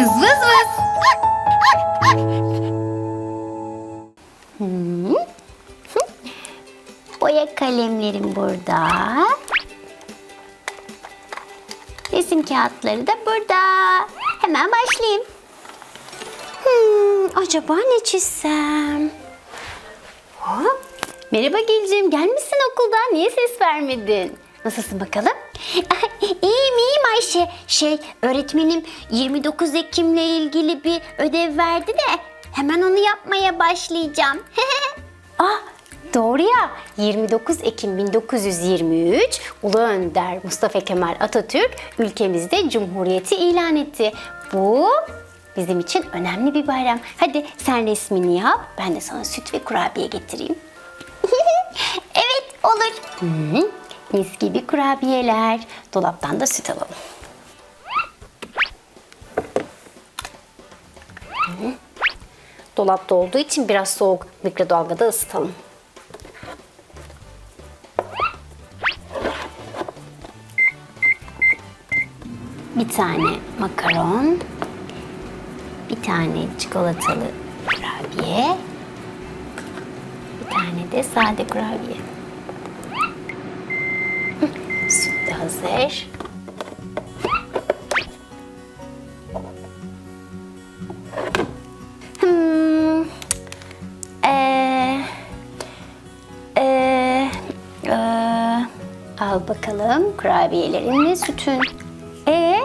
Kız vız vız. Boya kalemlerim burada. Resim kağıtları da burada. Hemen başlayayım. Hmm, acaba ne çizsem? Hop. Merhaba Gülcüm, gelmişsin okuldan. Niye ses vermedin? Nasılsın bakalım? iyiyim Ayşe. Şey, öğretmenim 29 Ekim'le ilgili bir ödev verdi de hemen onu yapmaya başlayacağım. ah, doğru ya. 29 Ekim 1923 Ulu Önder Mustafa Kemal Atatürk ülkemizde Cumhuriyeti ilan etti. Bu bizim için önemli bir bayram. Hadi sen resmini yap. Ben de sana süt ve kurabiye getireyim. evet olur. Hı, mis gibi kurabiyeler. Dolaptan da süt alalım. Dolapta olduğu için biraz soğuk. Mikrodalgada ısıtalım. Bir tane makaron, bir tane çikolatalı kurabiye, bir tane de sade kurabiye. Hı, Süt de hazır. Hmm. Ee, ee, ee, al bakalım kurabiyelerin ve sütün. Ee,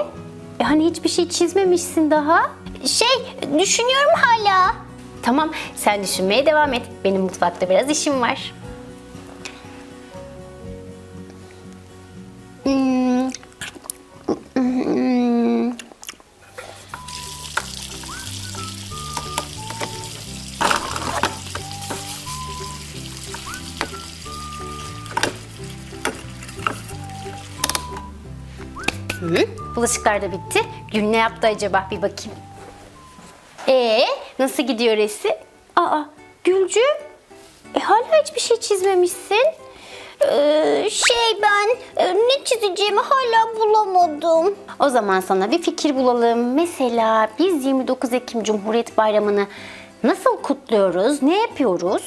hani hiçbir şey çizmemişsin daha. Şey, düşünüyorum hala. Tamam, sen düşünmeye devam et. Benim mutfakta biraz işim var. Bulaşıklar da bitti. Gül ne yaptı acaba? Bir bakayım. Ee, nasıl gidiyor resim? Aa, Gülcü, e, hala hiçbir şey çizmemişsin. Ee, şey ben e, ne çizeceğimi hala bulamadım. O zaman sana bir fikir bulalım. Mesela biz 29 Ekim Cumhuriyet Bayramı'nı nasıl kutluyoruz? Ne yapıyoruz?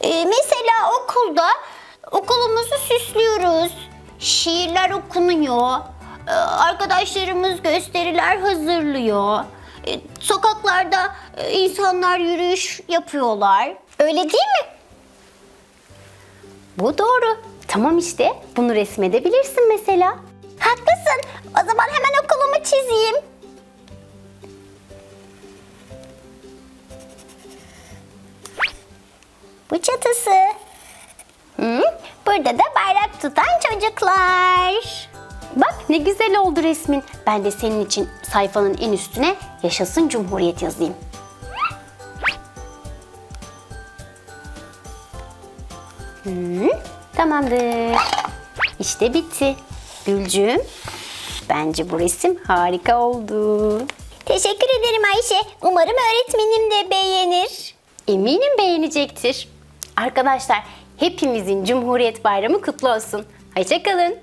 Ee, mesela okulda okulumuzu süslüyoruz. Şiirler okunuyor. Ee, Arkadaşlarımız gösteriler hazırlıyor. Ee, Sokaklarda e, insanlar yürüyüş yapıyorlar. Öyle değil mi? Bu doğru. Tamam işte. Bunu resmedebilirsin mesela. Haklısın. O zaman hemen okulumu çizeyim. Bu çatısı. Hı, burada da bayrak tutan çocuklar. Bak ne güzel oldu resmin. Ben de senin için sayfanın en üstüne yaşasın Cumhuriyet yazayım. Hı, tamamdır. İşte bitti. Gülcüğüm, bence bu resim harika oldu. Teşekkür ederim Ayşe. Umarım öğretmenim de beğenir. Eminim beğenecektir. Arkadaşlar hepimizin Cumhuriyet Bayramı kutlu olsun. Hoşçakalın.